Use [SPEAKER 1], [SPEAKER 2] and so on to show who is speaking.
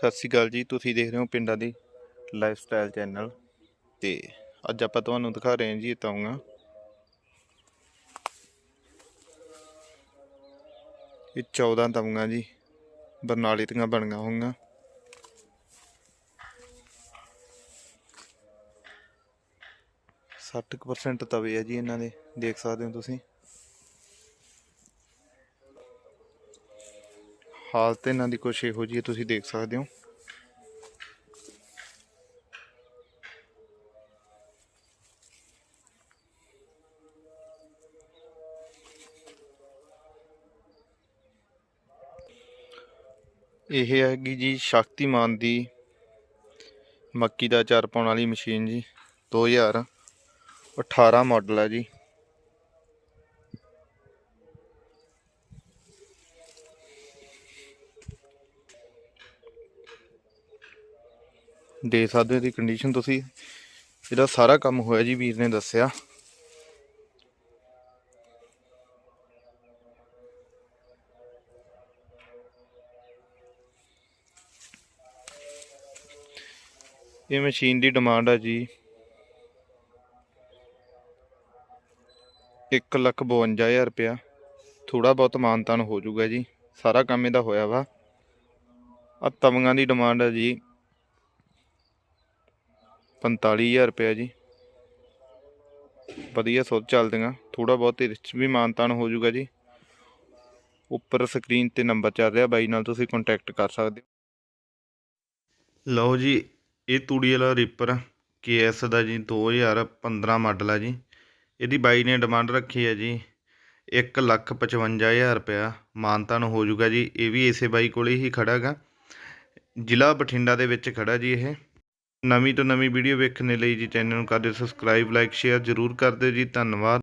[SPEAKER 1] ਸਤਿ ਸ਼੍ਰੀ ਅਕਾਲ ਜੀ, ਤੁਸੀਂ ਦੇਖ ਰਹੇ ਹੋ ਪਿੰਡਾਂ ਦੀ ਲਾਈਫ ਸਟਾਈਲ ਚੈਨਲ ਤੇ ਅੱਜ ਆਪਾਂ ਤੁਹਾਨੂੰ ਦਿਖਾ ਰਹੇ ਹਾਂ ਜੀ ਤੌਂਗਾ ਇਹ 14 ਤਵੀਆਂ ਜੀ, ਬਰਨਾਲੇ ਦੀਆਂ ਬਣੀਆਂ ਹੋਈਆਂ। ਸੱਠ ਕੁ ਪਰਸੈਂਟ ਤਵੇ ਆ ਜੀ ਇਹਨਾਂ ਦੇ, ਦੇਖ ਸਕਦੇ ਹੋ ਤੁਸੀਂ। ਹਾਲਤ ਇਹਨਾਂ ਦੀ ਕੁਛ ਇਹੋ ਜਿਹੀ ਹੈ, ਤੁਸੀਂ ਦੇਖ ਸਕਦੇ ਹੋ। ਇਹ ਹੈਗੀ ਜੀ ਸ਼ਕਤੀਮਾਨ ਦੀ ਮੱਕੀ ਦਾ ਅਚਾਰ ਪਾਉਣ ਵਾਲੀ ਮਸ਼ੀਨ ਜੀ 2018 ਮਾਡਲ ਹੈ ਜੀ। ਦੇ ਸਕਦੇ ਹੋ ਇਹਦੀ ਕੰਡੀਸ਼ਨ ਤੁਸੀਂ। ਇਹਦਾ ਸਾਰਾ ਕੰਮ ਹੋਇਆ ਜੀ, ਵੀਰ ਨੇ ਦੱਸਿਆ। ਇਹ ਮਸ਼ੀਨ ਦੀ ਡਿਮਾਂਡ ਹੈ ਜੀ। ਇੱਕ ਲੱਖ ਬਵੰਜਾ ਹਜ਼ਾਰ ਰੁਪਇਆ। ਥੋੜਾ ਬਹੁਤ ਮਾਨਤਾਨ ਹੋ ਜਾਊਗਾ ਜੀ। ਸਾਰਾ ਕੰਮ ਇਹਦਾ ਹੋਇਆ ਵਾ। ਆ ਤਵੀਆਂ ਦੀ ਡਿਮਾਂਡ ਹੈ ਜੀ। 45000 ਰੁਪਇਆ ਜੀ। ਵਧੀਆ ਸੁੱਧ ਚੱਲਦੀਆਂ। ਥੋੜਾ ਬਹੁਤ ਇਹਦੇ 'ਚ ਵੀ ਮਾਨਤਾਨ ਹੋ ਜਾਊਗਾ ਜੀ। ਉੱਪਰ ਸਕਰੀਨ ਤੇ ਨੰਬਰ ਚੱਲ ਰਿਹਾ। ਬਾਈ ਨਾਲ ਤੁਸੀਂ ਕੰਟੈਕਟ ਕਰ ਸਕਦੇ ਹੋ। ਲਓ ਜੀ, ਇਹ ਤੂੜੀ ਵਾਲਾ ਰੀਪਰ ਕੇਐਸ ਦਾ ਜੀ 2015 ਮਾਡਲ ਆ ਜੀ। ਇਹਦੀ ਬਾਈ ਨੇ ਡਿਮਾਂਡ ਰੱਖੀ ਹੈ ਜੀ 155000 ਰੁਪਇਆ। ਮਾਨਤਾਨ ਹੋ ਜਾਊਗਾ ਜੀ। ਇਹ ਵੀ ਇਸੇ ਬਾਈ ਕੋਲੇ ਹੀ ਖੜਾ ਹੈਗਾ ਜ਼ਿਲ੍ਹਾ ਬਠਿੰਡਾ ਦੇ ਵਿੱਚ ਖੜਾ ਜੀ ਇਹ। ਨਵੀਂ ਤੋਂ ਨਵੀਂ ਵੀਡੀਓ ਵੇਖਣ ਦੇ ਲਈ ਜੀ ਚੈਨਲ ਨੂੰ ਕਰ ਦਿਓ ਸਬਸਕ੍ਰਾਈਬ, ਲਾਈਕ, ਸ਼ੇਅਰ ਜ਼ਰੂਰ ਕਰ ਦਿਓ ਜੀ। ਧੰਨਵਾਦ।